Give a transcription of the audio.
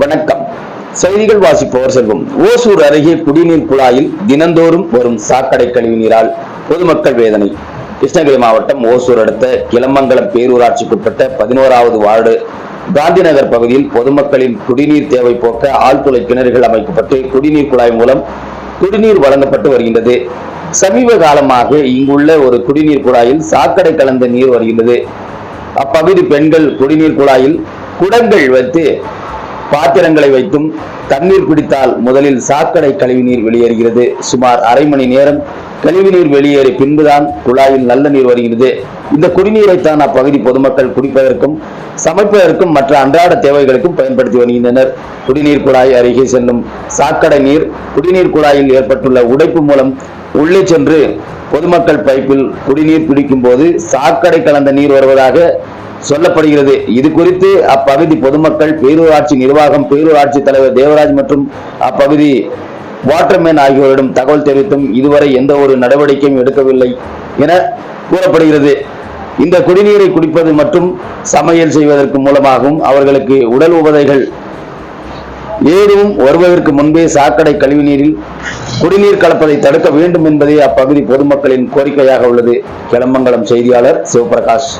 வணக்கம். செய்திகள் வாசிப்பவர் செல்வம். ஓசூர் அருகே குடிநீர் குழாயில் தினந்தோறும் வரும் சாக்கடை கழிவு நீரால் பொதுமக்கள் வேதனை. கிருஷ்ணகிரி மாவட்டம் ஓசூர் அடுத்த கிளமங்கலம் பேரூராட்சிக்குட்பட்ட பதினோராவது வார்டு காந்திநகர் பகுதியில் பொதுமக்களின் குடிநீர் தேவை போக்க ஆழ்துளை கிணறுகள் அமைக்கப்பட்டு குடிநீர் குழாய் மூலம் குடிநீர் வழங்கப்பட்டு வருகின்றது. சமீப காலமாக இங்குள்ள ஒரு குடிநீர் குழாயில் சாக்கடை கலந்த நீர் வருகின்றது. அப்பகுதி பெண்கள் குடிநீர் குழாயில் குடங்கள் வைத்து பாத்திரங்களை வைத்தும் தண்ணீர் பிடித்தால் முதலில் சாக்கடை கழிவு நீர் வெளியேறுகிறது. சுமார் அரை மணி நேரம் கழிவுநீர் வெளியேறி பின்புதான் குழாயில் நல்ல நீர் வருகிறது. இந்த குடிநீரைத்தான் அப்பகுதி பொதுமக்கள் குடிப்பதற்கும் சமைப்பதற்கும் மற்ற அன்றாட தேவைகளுக்கும் பயன்படுத்தி வருகின்றனர். குடிநீர் குழாய் அருகே செல்லும் சாக்கடை நீர் குடிநீர் குழாயில் ஏற்பட்டுள்ள உடைப்பு மூலம் உள்ளே சென்று பொதுமக்கள் பைப்பில் குடிநீர் பிடிக்கும் போது சாக்கடை கலந்த நீர் வருவதாக சொல்லப்படுகிறது. இது குறித்து அப்பகுதி பொதுமக்கள் பேரூராட்சி நிர்வாகம் பேரூராட்சி தலைவர் தேவராஜ் மற்றும் அப்பகுதி வாட்டர்மேன் ஆகியோரிடம் தகவல் தெரிவித்தும் இதுவரை எந்த ஒரு நடவடிக்கையும் எடுக்கவில்லை என கூறப்படுகிறது. இந்த குடிநீரை குடிப்பது மற்றும் சமையல் செய்வதற்கு மூலமாகவும் அவர்களுக்கு உடல் உபதைகள். ஏதும் வருவதற்கு முன்பே சாக்கடை கழிவுநீரில் குடிநீர் கலப்பதை தடுக்க வேண்டும் என்பதே அப்பகுதி பொதுமக்களின் கோரிக்கையாக உள்ளது. கிளமங்கலம் செய்தியாளர் சிவபிரகாஷ்.